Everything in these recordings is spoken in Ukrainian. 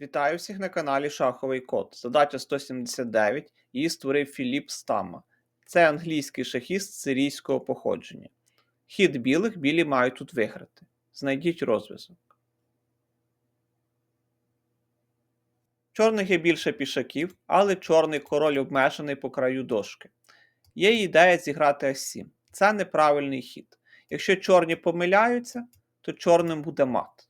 Вітаю всіх на каналі Шаховий Код. Задача 179. Її створив Філіп Стама. Це англійський шахіст сирійського походження. Хід білих білі мають тут виграти. Знайдіть розв'язок. Чорних є більше пішаків, але чорний король обмежений по краю дошки. Є ідея зіграти С7. Це неправильний хід. Якщо чорні помиляються, то чорним буде мат.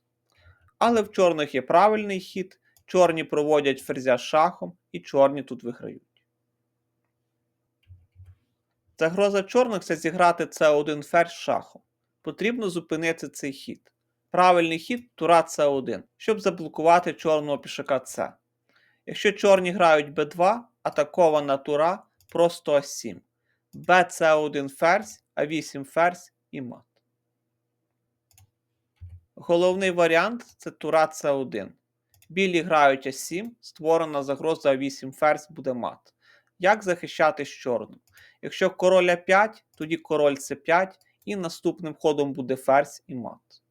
Але в чорних є правильний хід, чорні проводять ферзя шахом і чорні тут виграють. Загроза чорних це зіграти С1 ферзь шахом. Потрібно зупинити цей хід. Правильний хід тура С1, щоб заблокувати чорного пішака С. Якщо чорні грають Б2, атакована тура просто А7. БС1 ферзь, А8 ферзь і мат. Головний варіант це тура С1. Білі грають А7, створена загроза А8 ферзь буде мат. Як захищатись чорним? Якщо король А5, тоді король С5 і наступним ходом буде ферзь і мат.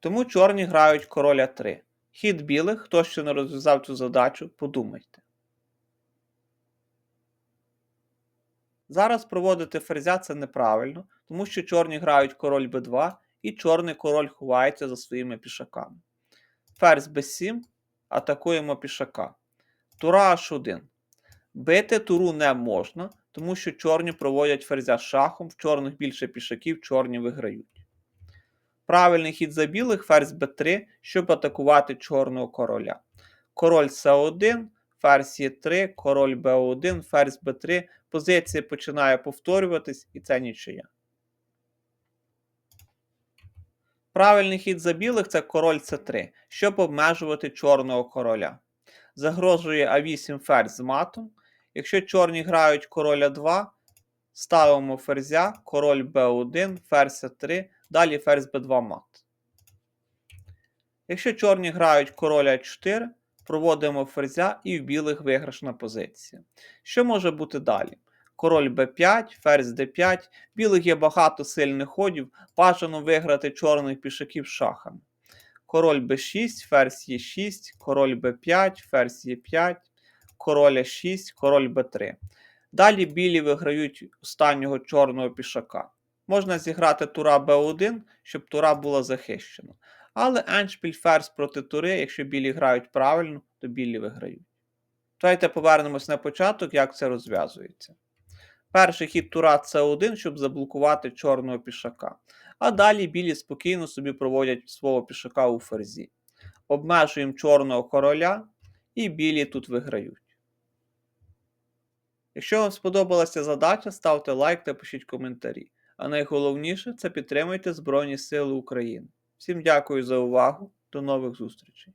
Тому чорні грають король А3. Хід білих, хто ще не розв'язав цю задачу, подумайте. Зараз проводити ферзя це неправильно, тому що чорні грають король Б2 і чорний король ховається за своїми пішаками. Ферзь Б7, атакуємо пішака. Тура H1. Бити туру не можна, тому що чорні проводять ферзя шахом, в чорних більше пішаків, чорні виграють. Правильний хід за білих ферзь Б3, щоб атакувати чорного короля. Король С1, ферзь Е3, король Б1, ферзь Б3. Позиція починає повторюватись, і це нічия. Правильний хід за білих це король С3, щоб обмежувати чорного короля. Загрожує А8 ферзь з матом. Якщо чорні грають короля 2, ставимо ферзя, король Б1, ферзь А3, далі ферзь Б2 мат. Якщо чорні грають короля А4, проводимо ферзя і в білих виграшна позиція. Що може бути далі? Король Б5, ферзь Д5, білих є багато сильних ходів, бажано виграти чорних пішаків шахами. Король Б6, ферзь Е6, король Б5, ферзь Е5, король А6, король Б3. Далі білі виграють останнього чорного пішака. Можна зіграти тура Б1, щоб тура була захищена. Але еншпіль ферзь проти тури, якщо білі грають правильно, то білі виграють. Давайте повернемось на початок, як це розв'язується. Перший хід тура С1, щоб заблокувати чорного пішака. А далі білі спокійно собі проводять свого пішака у ферзі. Обмежуємо чорного короля, і білі тут виграють. Якщо вам сподобалася задача, ставте лайк та пишіть коментарі. А найголовніше це підтримуйте Збройні Сили України. Всім дякую за увагу. До нових зустрічей!